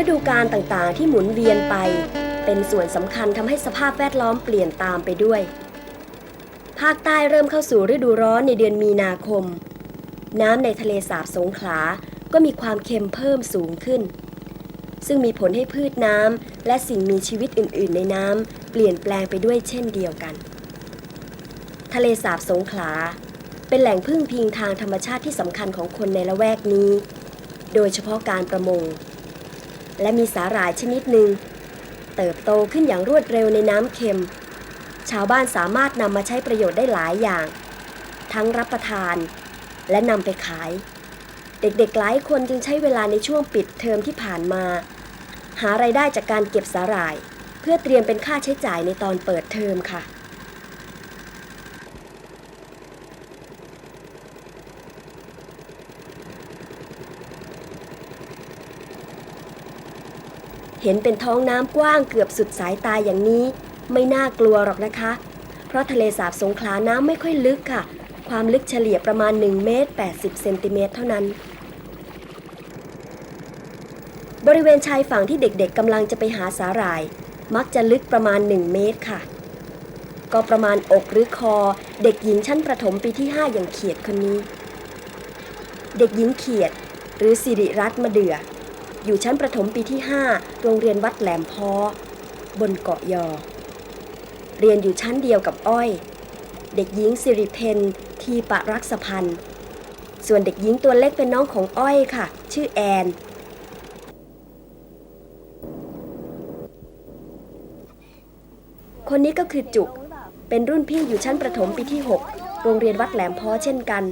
ฤดูกาลต่างๆ ที่หมุนเวียนไป เป็นส่วนสำคัญทำให้สภาพแวดล้อมเปลี่ยนตามไปด้วย ภาคใต้เริ่มเข้าสู่ฤดูร้อนในเดือนมีนาคม น้ำในทะเลสาบสงขลาก็มีความเค็มเพิ่มสูงขึ้น ซึ่งมีผลให้พืชน้ำและสิ่งมีชีวิตอื่น ๆ ในน้ำเปลี่ยนแปลงไปด้วยเช่นเดียวกัน ทะเลสาบสงขลาเป็นแหล่งพึ่งพิงทางธรรมชาติที่สำคัญของคนในละแวกนี้ โดยเฉพาะการประมง และมีสาหร่ายชนิดหนึ่ง เติบโตขึ้นอย่างรวดเร็วในน้ำเค็ม ชาวบ้านสามารถนำมาใช้ประโยชน์ได้หลายอย่าง ทั้งรับประทาน และนำไปขาย เด็กๆหลายคนจึงใช้เวลาในช่วงปิดเทอมที่ผ่านมา หาไรายได้จากการเก็บสาหร่าย เพื่อเตรียมเป็นค่าใช้จ่ายในตอนเปิดเทอมค่ะ เห็นเป็นท้องน้ำกว้างเกือบสุดสายตาอย่างนี้ ไม่น่ากลัวหรอกนะคะ เพราะทะเลสาบสงขลาน้ำไม่ค่อยลึกค่ะ ความลึกเฉลี่ยประมาณ1เมตร80เซนติเมตรเท่านั้น บริเวณชายฝั่งที่เด็กๆกำลังจะไปหาสาหร่าย มักจะลึกประมาณ 1 เมตรค่ะ ก็ประมาณอกหรือคอ เด็กหญิงชั้นประถมปีที่ 5 อย่างเขียดคนนี้ เด็กหญิงเขียด หรือสิริรัตน์มาเดืออ อยู่ชั้นประถมปีที่ 5 โรงเรียนวัดแหลมพอบนเกาะยอ เรียนอยู่ชั้นเดียวกับอ้อย เด็กหญิงสิริเพนทีปะรักษพันธ์ส่วนเด็กหญิงตัวเล็กเป็นน้องของอ้อยค่ะ ชื่อแอน คนนี้ก็คือจุก เป็นรุ่นพี่อยู่ชั้นประถมปีที่ 6 โรงเรียนวัดแหลมพอเช่นกัน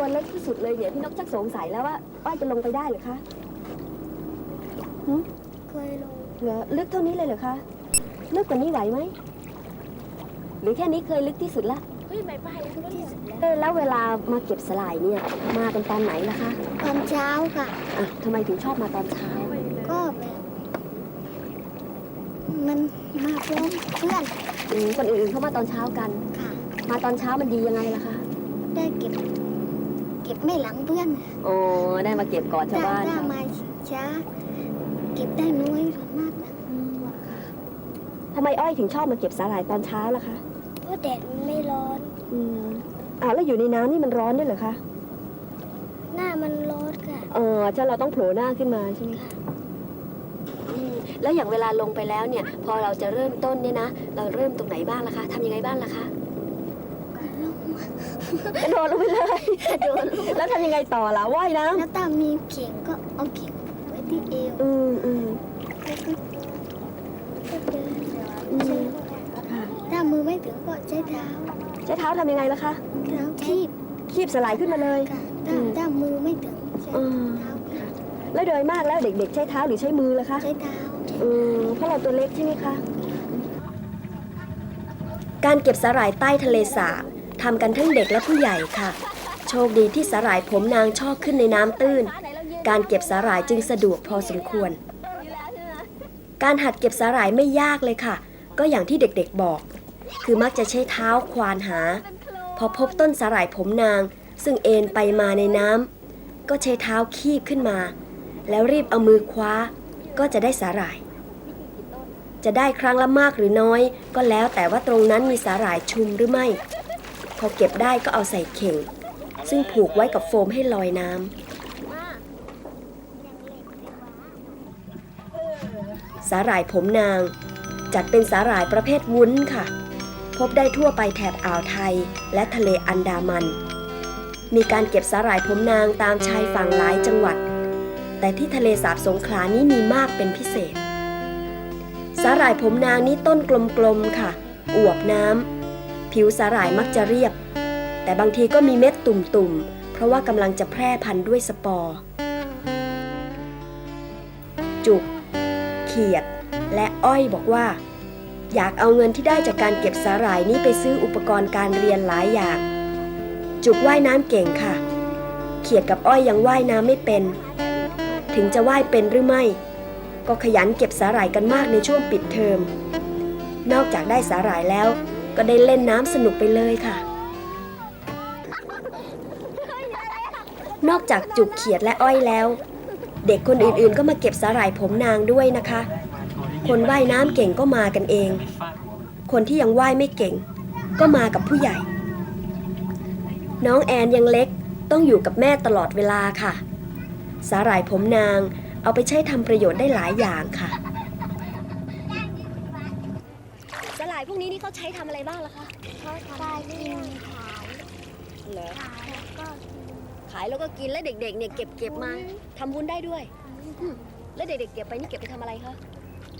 ตัวเล็กที่สุดเลยเดี๋ยวพี่นกชักสงสัยแล้วว่าอ้อยจะลงไปได้หรือคะเคยลงเหรอลึกเท่านี้เลยเหรอคะลึกกว่านี้ไหวไหมหรือแค่นี้เคยลึกที่สุดละเฮ้ยไม่ไปแล้วที่สุดแล้วเออแล้วเวลามาเก็บสลายเนี่ยมากันตอนไหนล่ะคะตอนเช้าค่ะ อะทำไมถึงชอบมาตอนเช้าก็แบบมันมาพร้อมเพื่อนอืมคนอื่นๆเขามาตอนเช้ากัน ค่ะ มาตอนเช้ามันดียังไงล่ะคะ ได้เก็บเก็บไม่หลังเพื่อนโอ้ได้มาเก็บก่อนชาวถ้าบ้านถ้าเขามาช้า เก็บได้น้อยส่วนมากนะทำไมอ้อยถึงชอบมาเก็บสาหร่ายตอนเช้าล่ะคะเพราะแดดมันไม่ร้อน อืมอ้าวแล้วอยู่ในน้ำนี่มันร้อนด้วยเหรอคะหน้ามันร้อนค่ะเออใช่เราต้องโผล่หน้าขึ้นมาใช่ไหมคะอืมแล้วอย่างเวลาลงไปแล้วเนี่ย พอเราจะเริ่มต้นเนี่ยนะ เราเริ่มตรงไหนบ้างล่ะคะทำยังไงบ้างล่ะคะ กระโดดลงไปเลยกระโดดลงแล้วทำยังไงต่อล่ะว่ายน้แล้วถ้ามีเข่งก็เอาเข่งไว้ที่เอวำอืมอืมแล้วก็ก็เดินอืมใช้ค่ะถ้ามือไม่ถึงก็ใช้เท้าใช้เท้าทำยังไงล่ะคะเท้าคีบคีบสลายขึ้นมาเลยค่ะถ้าอืมถ้ามือไม่ถึงใช้อืมเท้าแล้วโดยมากแล้วเด็ก ๆ ใช้เท้าหรือใช้มือล่ะคะใช้เท้าอืมเพราะเราตัวเล็กใช่ไหมคะการเก็บสาหร่ายใต้ทะเลสาบ ทำกันทั้งเด็กและผู้ใหญ่ค่ะ โชคดีที่สาหร่ายผมนางชอบขึ้นในน้ำตื้น การเก็บสาหร่ายจึงสะดวกพอสมควร การหัดเก็บสาหร่ายไม่ยากเลยค่ะ ก็อย่างที่เด็กๆบอก คือมักจะใช้เท้าควานหา พอพบต้นสาหร่ายผมนาง ซึ่งเอ็นไปมาในน้ำก็ใช้เท้าคีบขึ้นมา แล้วรีบเอามือคว้า ก็จะได้สาหร่ายจะได้ครั้งละมากหรือน้อย ก็แล้วแต่ว่าตรงนั้นมีสาหร่ายชุมหรือไม่ พอเก็บได้ก็เอาใส่เข่ง ซึ่งผูกไว้กับโฟมให้ลอยน้ำสาหร่ายผมนาง จัดเป็นสาหร่ายประเภทวุ้นค่ะ พบได้ทั่วไปแถบอ่าวไทยและทะเลอันดามัน มีการเก็บสาหร่ายผมนางตามชายฝั่งหลายจังหวัด แต่ที่ทะเลสาบสงขลานี้มีมากเป็นพิเศษ สาหร่ายผมนางนี้ต้นกลมๆค่ะ อวบน้ำ ผิวสาหร่ายมักจะเรียบ แต่บางทีก็มีเม็ดตุ่มๆ เพราะว่ากำลังจะแพร่พันธุ์ด้วยสปอร์ จุก เขียด และอ้อยบอกว่า อยากเอาเงินที่ได้จากการเก็บสาหร่ายนี้ไปซื้ออุปกรณ์การเรียนหลายอย่าง จุกว่ายน้ำเก่งค่ะ เขียดกับอ้อยยังว่ายน้ำไม่เป็น ถึงจะว่ายเป็นหรือไม่ ก็ขยันเก็บสาหร่ายกันมากในช่วงปิดเทอมนอกจากได้สาหร่ายแล้ว ก็ได้เล่นน้ำสนุกไปเลยค่ะ นอกจากจุกเขียดและอ้อยแล้ว เด็กคนอื่นๆก็มาเก็บสาหร่ายผมนางด้วยนะคะ คนว่ายน้ำเก่งก็มากันเอง คนที่ยังว่ายไม่เก่ง ก็มากับผู้ใหญ่ น้องแอนยังเล็กต้องอยู่กับแม่ตลอดเวลาค่ะ สาหร่ายผมนางเอาไปใช้ทำประโยชน์ได้หลายอย่างค่ะ สาหร่าย พวกนี้นี่เขาใช้ทำอะไรบ้างล่ะคะเขาทำได้กินขายเหรอขายแล้วก็ขายแล้วก็กินแล้วเด็กๆเนี่ยเก็บเก็บมาทำบุญได้ด้วยอืมแล้วเด็กๆเก็บไปนี่เก็บไปทำอะไรคะ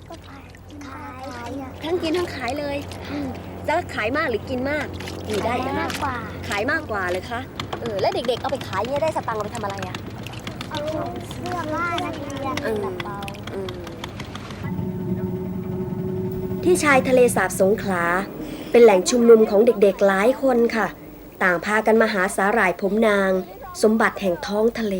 ก็ขายขายขายอะทั้งกินทั้งขายเลยอืมแล้วขายมากหรือกินมากมีได้ขายยังไงมากกว่าขายมากกว่าเลยคะเออแล้วเด็กๆเอาไปขายเนี่ยได้สตังค์เอาไปทำอะไรอะ เอาเสื้อผ้านักเรียนอืมกระเป๋า ที่ชายทะเลสาบสงขลา เป็นแหล่งชุมนุมของเด็กๆหลายคนค่ะ ต่างพากันมาหาสาหร่ายผมนาง สมบัติแห่งท้องทะเล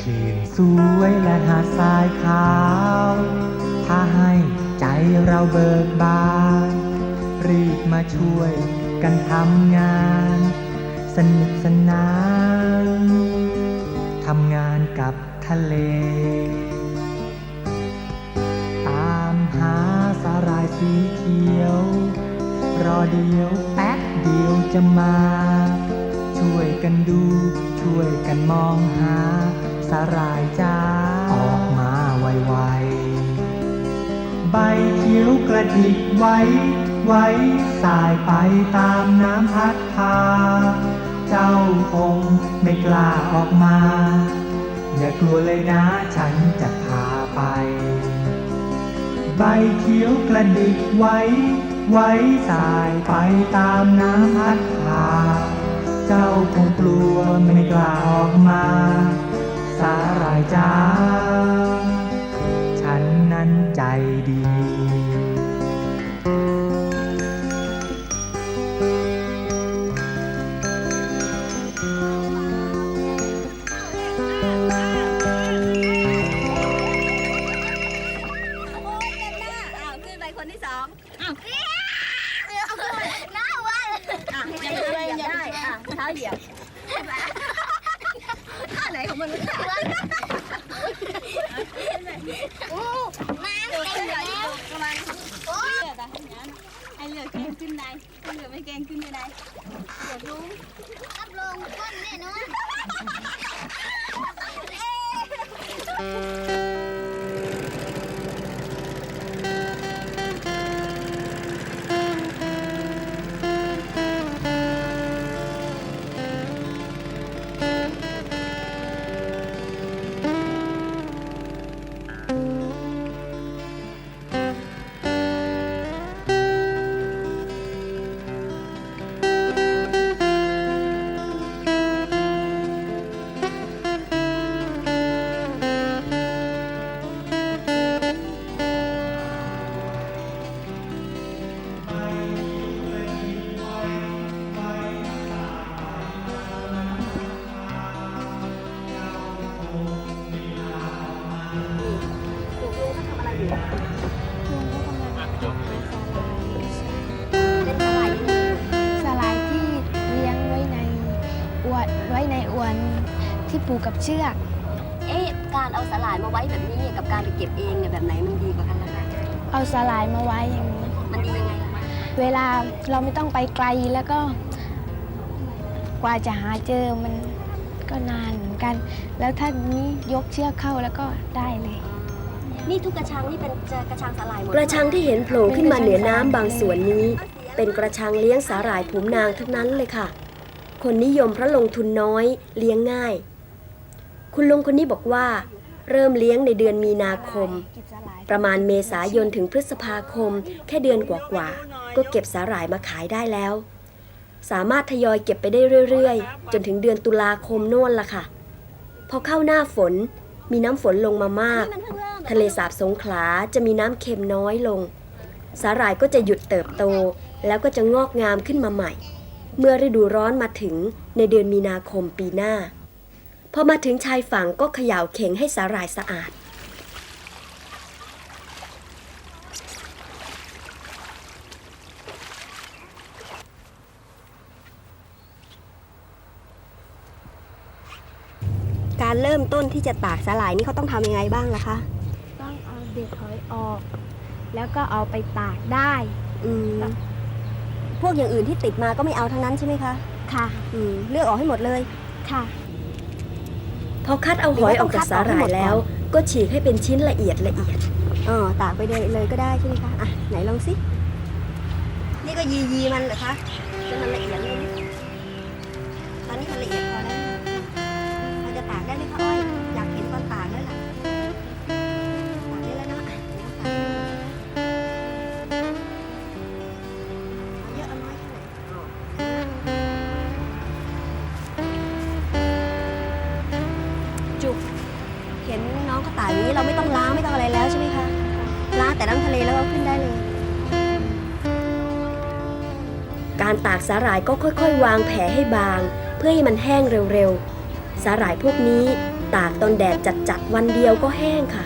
คลื่นสวยและหาดทรายขาว ถ้าให้ใจเราเบิกบาน รีบมาช่วย กันทำงาน สนุกสนานทำงานกับทะเล ตามหาสาหร่ายสีเขียว รอเดียวแป๊บเดียวจะมา ช่วยกันดู ช่วยกันมองหา สาหร่ายจ้าออกมาไวๆใบเขียวกระดิกไว้ ไว้สายไปตามน้ำพัดพา เจ้าคงไม่กล้าออกมา อย่ากลัวเลยนะฉันจะพาไป ใบเขียวกระดิกไว้ ไว้สายไปตามน้ำพัดพา เจ้าคงกลัวไม่กล้าออกมา สาหร่ายจ้า ฉันนั้นใจดี ยบท่าไหนของมันวะเนี่ยโอ้น้ำเต็มแล้ว ไผูกกับเชือก เอ๊ะ การเอาสาหร่ายมาไว้แบบนี้กับการไปเก็บเองเนี่ยแบบไหนมันดีกว่ากันล่ะคะเอาสาหร่ายมาไว้อย่างนี้ มันดียังไงล่ะเวลาเราไม่ต้องไปไกลแล้วก็ กว่าจะหาเจอมันก็นานเหมือนกัน แล้วถ้านี้ยกเชือกเข้าแล้วก็ได้เลย นี่ทุกกระชังนี่เป็นกระชังสาหร่ายหมดกระชังที่เห็นโผล่ขึ้นมาเหนือน้ำบางส่วนนี้ เป็นกระชังเลี้ยงสาหร่ายผมนางทั้งนั้นเลยค่ะ คนนิยมเพราะลงทุนน้อยเลี้ยงง่าย คุณลุงคนนี้บอกว่า เริ่มเลี้ยงในเดือนมีนาคม ประมาณเมษายนถึงพฤษภาคม แค่เดือนกว่าๆ ก็เก็บสาหร่ายมาขายได้แล้ว สามารถทยอยเก็บไปได้เรื่อยๆ จนถึงเดือนตุลาคมโน่นละค่ะ พอเข้าหน้าฝนมีน้ำฝนลงมามาก ทะเลสาบสงขลาจะมีน้ำเค็มน้อยลง สาหร่ายก็จะหยุดเติบโต แล้วก็จะงอกงามขึ้นมาใหม่ เมื่อฤดูร้อนมาถึงในเดือนมีนาคมปีหน้า พอมาถึงชายฝั่งก็เขย่าเข่งให้สาหร่ายสะอาด การเริ่มต้นที่จะตากสาหร่ายนี่เขาต้องทำยังไงบ้างล่ะคะ ต้องเอาเด็กหอยออก แล้วก็เอาไปตากได้ อืพวกอย่างอื่นที่ติดมาก็ไม่เอาทั้งนั้นใช่ไหมคะ ค่ะ อืเลือกออกให้หมดเลย ค่ะ พอคัดเอาหอยออกจากสาหร่ายแล้ว ก็ฉีกให้เป็นชิ้นละเอียดละเอียดอ๋อตากไปเลยเลยก็ได้ใช่ไหมคะ อะ ไหนลองสิ นี่ก็ยียีมันเหรอคะ สาหร่ายก็ค่อยๆ วางแผลให้บาง เพื่อให้มันแห้งเร็วๆ สาหร่ายพวกนี้ตากตอนแดดจัดๆวันเดียวก็แห้งค่ะ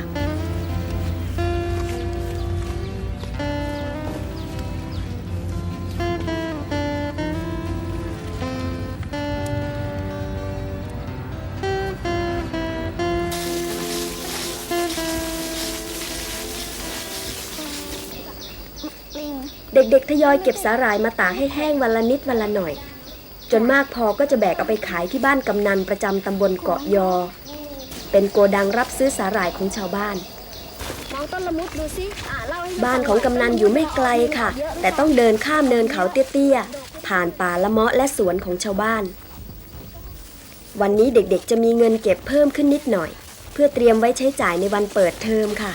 เด็กๆทยอยเก็บสาหร่ายมาตากให้แห้งวันละนิดวันละหน่อย จนมากพอก็จะแบกเอาไปขายที่บ้านกำนันประจำตำบลเกาะยอ เป็นโกดังรับซื้อสาหร่ายของชาวบ้าน มองต้นละมุดดูสิอ่าเล่าให้บ้านของกำนันอยู่ไม่ไกลค่ะ แต่ต้องเดินข้ามเนินเขาเตี้ยๆ ผ่านป่าละเมาะและสวนของชาวบ้าน วันนี้เด็กๆจะมีเงินเก็บเพิ่มขึ้นนิดหน่อย เพื่อเตรียมไว้ใช้จ่ายในวันเปิดเทอมค่ะ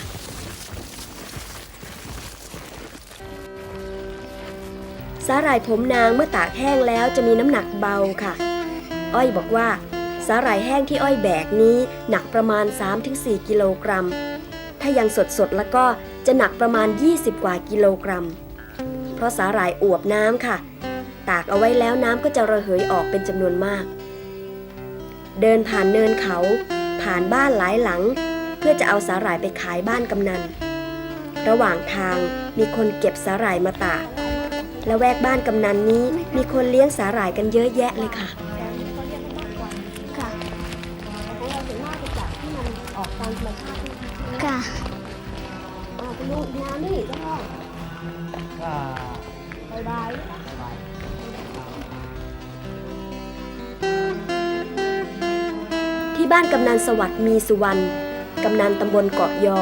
สาหร่ายผมนางเมื่อตากแห้งแล้วจะมีน้ำหนักเบาค่ะ อ้อยบอกว่า สาหร่ายแห้งที่อ้อยแบกนี้หนักประมาณ 3-4 กิโลกรัม ถ้ายังสดๆแล้วก็จะหนักประมาณ 20 กว่ากิโลกรัม เพราะสาหร่ายอวบน้ำค่ะ ตากเอาไว้แล้วน้ำก็จะระเหยออกเป็นจำนวนมาก เดินผ่านเนินเขา ผ่านบ้านหลายหลัง เพื่อจะเอาสาหร่ายไปขายบ้านกำนัน ระหว่างทางมีคนเก็บสาหร่ายมาตาก และแวกบ้านกำนันนี้มีคนเลี้ยงสาหร่ายกันเยอะแยะเลยค่ะ ค่ะของเราถึงมากจะจับที่มันออกตามธรรมชาติค่ะอ่าคุณลุงน้ำนี่เจ้าพ่อก็บายบายที่บ้านกำนันสวัสดิ์มีสุวรรณกำนันตำบลเกาะยอ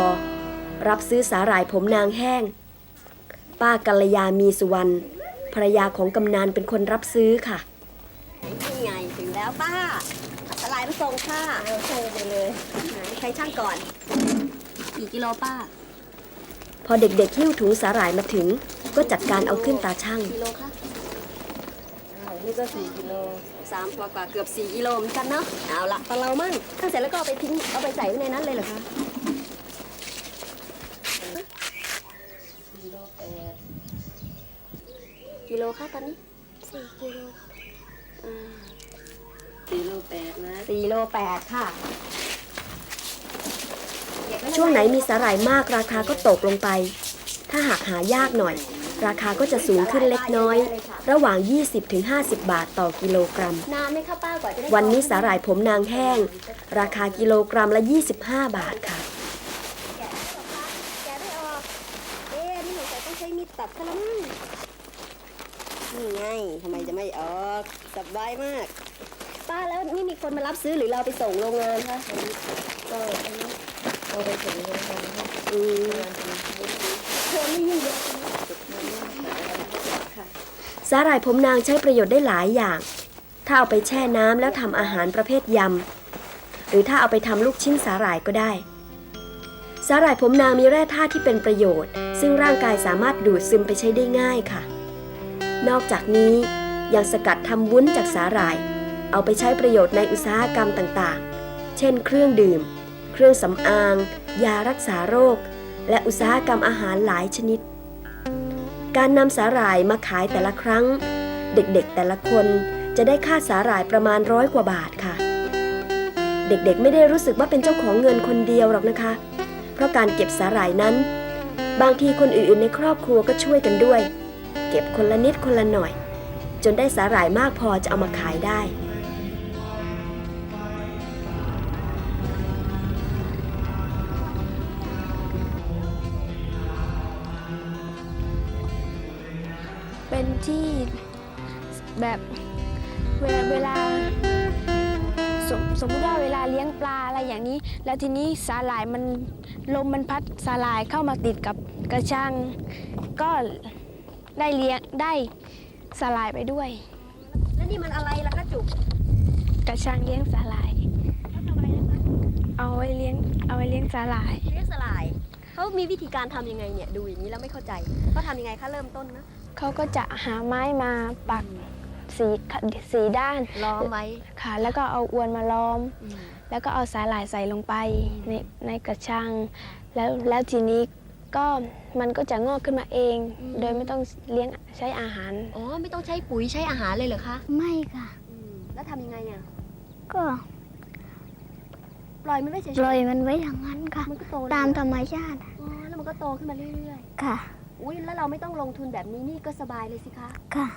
รับซื้อสาหร่ายผมนางแห้ง ป้ากัลยามีสุวรรณภรรยาของกำนันเป็นคนรับซื้อค่ะนี่ไงถึงแล้วป้าสาหร่ายมาส่งค่ะส่งไปเลยใครช่างก่อนกี่กิโลป้า พอเด็กๆหิ้วถุงสาหร่ายมาถึง ก็จัดการเอาขึ้นตาช่างกิโลค่ะนี่ก็สี่กิโลสามกว่ากว่าเกือบสี่กิโลเหมือนกันเนาะเอาละตอนเรามั่งถ้าเสร็จแล้วก็เอาไปทิ้งเอาไปใส่ไว้ในนั้นเลยเหรอคะกิโลแปด กิโลค่ะตอนนี้สี่กิโลสี่โลแปดนะสี่โลแปดค่ะ ช่วงไหนมีสาหร่ายมากราคาก็ตกลงไป ถ้าหากหายากหน่อย ราคาก็จะสูงขึ้นเล็กน้อย ระหว่าง 20-50 บาทต่อกิโลกรัม นานไหมคะป้ากว่าจะได้วันนี้สาหร่ายผมนางแห้ง ราคากิโลกรัมละ 25 บาทค่ะ แกะไม่ออกเอ๊ะนี่สงสัยต้องใช้มีดตัดซะแล้วมั้งนี่ ไงทำไมจะไม่ออกสบายมาก ป้าแล้วนี่มีคนมารับซื้อหรือเราไปส่งโรงงานคะก็อันนี้เอาไปส่งโรงงานอืมเธอไม่ยิ่งเยอะค่ะสาหร่ายผมนางใช้ประโยชน์ได้หลายอย่าง ถ้าเอาไปแช่น้ำแล้วทำอาหารประเภทยำ หรือถ้าเอาไปทำลูกชิ้นสาหร่ายก็ได้ สาหร่ายผมนางมีแร่ธาตุที่เป็นประโยชน์ ซึ่งร่างกายสามารถดูดซึมไปใช้ได้ง่ายค่ะ นอกจากนี้ยังสกัดทำวุ้นจากสาหร่าย เอาไปใช้ประโยชน์ในอุตสาหกรรมต่างๆ เช่น เครื่องดื่ม เครื่องสำอาง ยารักษาโรค และอุตสาหกรรมอาหารหลายชนิด การนำสาหร่ายมาขายแต่ละครั้ง เด็กๆแต่ละคนจะได้ค่าสาหร่ายประมาณร้อยกว่าบาทค่ะ เด็กๆไม่ได้รู้สึกว่าเป็นเจ้าของเงินคนเดียวหรอกนะคะ เพราะการเก็บสาหร่ายนั้น บางทีคนอื่นๆในครอบครัวก็ช่วยกันด้วย เก็บคนละนิดคนละหน่อย จนได้สาหร่ายมากพอจะเอามาขายได้ เป็นที่แบบเวลาสมสมมติว่าเวลาเลี้ยงปลาอะไรอย่างนี้ แล้วทีนี้สาหร่ายมันลมมันพัดสาหร่ายเข้ามาติดกับกระชังก็ ได้เลี้ยงได้สาหร่ายไปด้วย แล้วนี่มันอะไรล่ะคะจุกกระชังเลี้ยงสาหร่าย เขาทำอะไรนะคะเอาไว้เลี้ยงเอาไว้เลี้ยงสาหร่าย เลี้ยงสลายเขามีวิธีการทำยังไงเนี่ยดูอย่างนี้แล้วไม่เข้าใจเขาทำยังไงคะเริ่มต้นนะเขาก็จะหาไม้มาปักสีสีด้านล้อมไว้ค่ะ แล้วก็เอาอวนมาล้อม แล้วก็เอาสาหร่ายใส่ลงไปในในกระชัง แล้วแล้วทีนี้ ก็มันก็จะงอกขึ้นมาเองอืมโดยไม่ต้องเลี้ยงใช้อาหาร อ๋อ ไม่ต้องใช้ปุ๋ยใช้อาหารเลยเหรอคะไม่ค่ะแล้วทำยังไงอะก็ปล่อยมันไว้เฉยปล่อยมันไว้อย่างนั้นค่ะ ๆมันก็โตตามเลยธรรมชาติอ๋อแล้วมันก็โตขึ้นมาเรื่อยค่ะๆอุ้ยแล้วเราไม่ต้องลงทุนแบบนี้นี่ก็สบายเลยสิคะ ค่ะ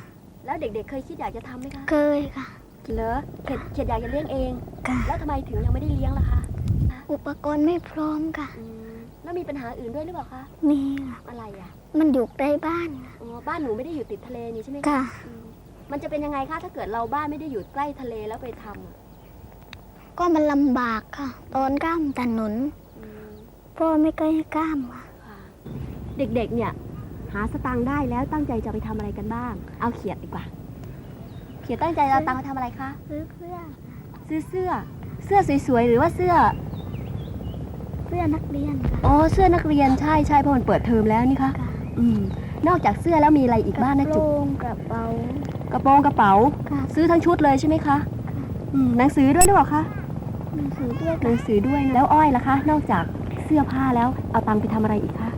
แล้วเด็กๆ เคยคิดอยากจะทำไหมคะเคยค่ะ เหรอเข็ดเข็ดอยากจะเลี้ยงเอง ค่ะ แล้วทำไมถึงยังไม่ได้เลี้ยงล่ะคะ อุปกรณ์ไม่พร้อมค่ะ อืม แล้วมีปัญหาอื่นด้วยหรือเปล่าคะมีค่ะอะไรอะมันอยู่ใกล้บ้านค่ะอ๋อบ้านหนูไม่ได้อยู่ติดทะเลนี่ใช่ไหมคะค่ะ อืมมันจะเป็นยังไงคะถ้าเกิดเราบ้านไม่ได้อยู่ใกล้ทะเลแล้วไปทำอะก็มันลำบากค่ะ ตอนก้ามถนนอืม พ่อไม่เคยให้ก้ามค่ะค่ะเด็กๆ เนี่ย หาสตางค์ได้แล้วตั้งใจจะไปทำอะไรกันบ้าง เอาเขียดดีกว่า เขียดตั้งใจจะเอาตังค์ไปทำอะไรคะ ซื้อเสื้อซื้อเสื้อ เสื้อสวยๆ หรือว่าเสื้อ เสื้อนักเรียนค่ะ อ๋อเสื้อนักเรียนใช่ใช่เพราะมันเปิดเทอมแล้วนี่คะค่ะ อืมนอกจากเสื้อแล้วมีอะไรอีกบ้างนะกระจุโปกรงกระเป๋ากระโปรงกระเป๋า ค่ะซื้อทั้งชุดเลยใช่ไหมคะอืมหนังสือด้วยหรือเปล่าคะหนังสือด้วยหนัค่ะงสือด้วยนะแล้วอ้อยล่ะคะ นอกจากเสื้อผ้าแล้วเอาตังค์ไปทำอะไรอีกคะ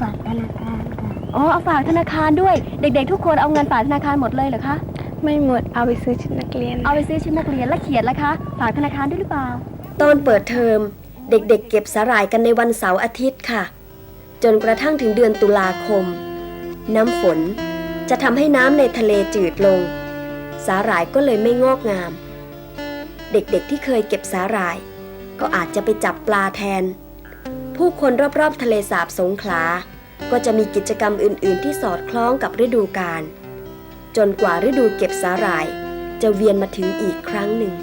ฝากธนาคารค่ะ อ๋อเอาฝากธนาคารด้วย เด็ก ๆ ทุกคนเอาเงินฝากธนาคารหมดเลยเหรอคะไม่หมดเอาไปซื้อชุดนักเรียนเอาไปซื้อชุดนักเรียนและเขียนล่ะคะ ฝากธนาคารด้วยหรือเปล่า ตอนเปิดเทอม เด็กๆเก็บสาหร่ายกันในวันเสาร์อาทิตย์ค่ะ จนกระทั่งถึงเดือนตุลาคม น้ำฝนจะทำให้น้ำในทะเลจืดลง สาหร่ายก็เลยไม่งอกงาม เด็กๆที่เคยเก็บสาหร่าย ก็อาจจะไปจับปลาแทน ผู้คนรอบๆทะเลสาบสงขลา ก็จะมีกิจกรรมอื่นๆ ที่สอดคล้องกับฤดูกาลจนกว่าฤดูเก็บสาหร่าย จะเวียนมาถึงอีกครั้งหนึ่ง